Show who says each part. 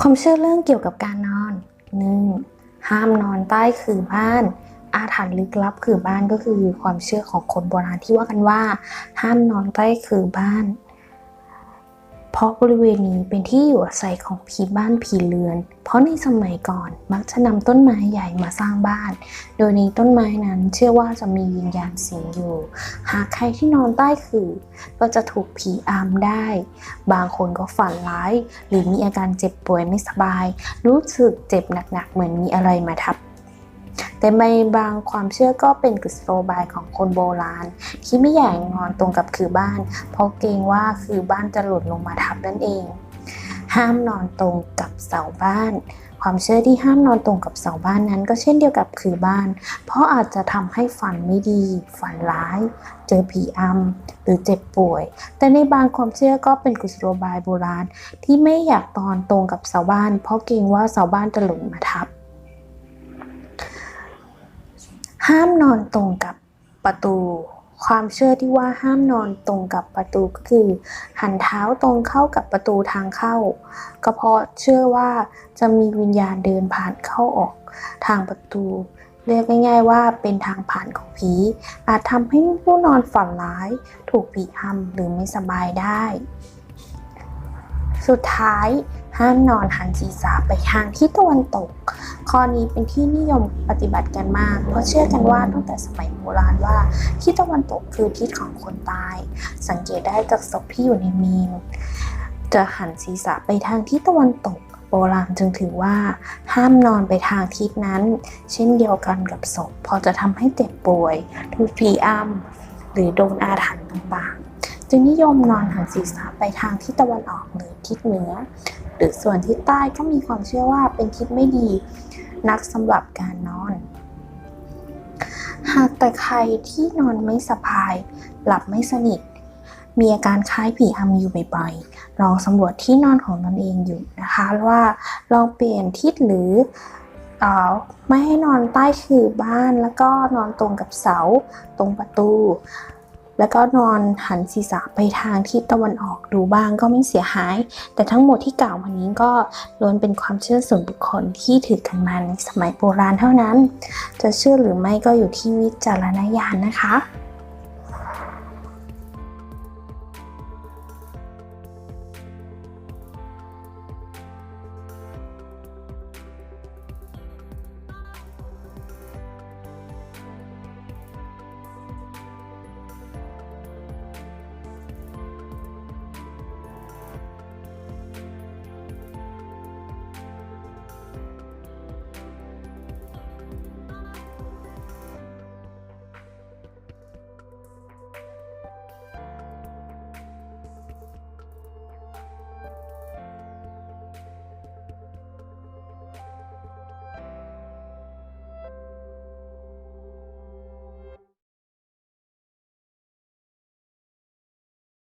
Speaker 1: ความเชื่อเรื่องเกี่ยวกับการนอน 1. ห้ามนอนใต้คือบ้าน อาถรรพ์ลึกลับคือบ้านก็คือความเชื่อของคนโบราณที่ว่ากันว่า ห้ามนอนใต้คือบ้าน เพราะบริเวณนี้เป็นที่อยู่อาศัยของผีบ้านผีเรือน เพราะในสมัยก่อนมักจะนำต้นไม้ใหญ่มาสร้างบ้าน โดยในต้นไม้นั้นเชื่อว่าจะมีวิญญาณสิงอยู่ หากใครที่นอนใต้คือก็จะถูกผีอำได้ บางคนก็ฝันร้าย หรือมีอาการเจ็บป่วยไม่สบาย รู้สึกเจ็บหนักๆเหมือนมีอะไรมาทับ แต่ในบางความเชื่อก็เป็นกุศโลบายของคนโบราณ ที่ไม่อยากนอนตรงกับคือบ้าน เพราะเกรงว่าคือบ้านจะหล่นลงมาทับนั่นเอง ห้ามนอนตรงกับเสาบ้านความเชื่อที่ห้ามนอนตรงกับเสาบ้านนั้นก็เช่นเดียวกับคือบ้าน เพราะอาจจะทำให้ฝันไม่ดี ฝันร้าย เจอผีอำหรือเจ็บป่วย แต่ในบางความเชื่อก็เป็นกุศโลบายโบราณ ที่ไม่อยากนอนตรงกับเสาบ้าน เพราะเกรงว่าเสาบ้านจะหล่นมาทับ ห้ามนอนตรงกับประตู ความเชื่อที่ว่าห้ามนอนตรงกับประตูก็คือ หันเท้าตรงเข้ากับประตูทางเข้า ก็เพราะเชื่อว่าจะมีวิญญาณเดินผ่านเข้าออกทางประตู เรียกง่าย ๆ ว่าเป็นทางผ่านของผี อาจทำให้ผู้นอนฝันร้าย ถูกผีอำหรือไม่สบายได้ สุดท้าย ห้ามนอนหันศีรษะไปทางทิศตะวันตก ข้อนี้เป็นที่นิยมปฏิบัติกันมาก เพราะเชื่อกันว่าตั้งแต่สมัยโบราณว่าทิศตะวันตกคือทิศของคนตาย สังเกตได้จากศพที่อยู่ในมีมจะหันศีรษะไปทางทิศตะวันตก โบราณจึงถือว่า ห้ามนอนไปทางทิศนั้น เช่นเดียวกันกับศพพราะจะทำให้เจ็บป่วยถูกผีอำหรือโดนอาถรรพ์ต่างๆจึงนิยมนอนหันศีรษะไปทางทิศตะวันออกหรือทิศเหนือ หรือส่วนทิศใต้ก็มีความเชื่อว่าเป็นทิศไม่ดีนักสำหรับการนอน หากแต่ใครที่นอนไม่สบาย หลับไม่สนิท มีอาการคล้ายผีอำอยู่บ่อยๆลองสำรวจที่นอนของตนเองอยู่นะคะ ว่าลองเปลี่ยนทิศหรือเออไม่ให้นอนใต้คือบ้านแล้วก็นอนตรงกับเสาตรงประตู แล้วก็นอนหันศีรษะไปทางทิศตะวันออกดูบ้างก็ไม่เสียหาย แต่ทั้งหมดที่กล่าววันนี้ก็ล้วนเป็นความเชื่อส่วนบุคคลที่ถือกันมาในสมัยโบราณเท่านั้น จะเชื่อหรือไม่ก็อยู่ที่วิจารณญาณนะคะ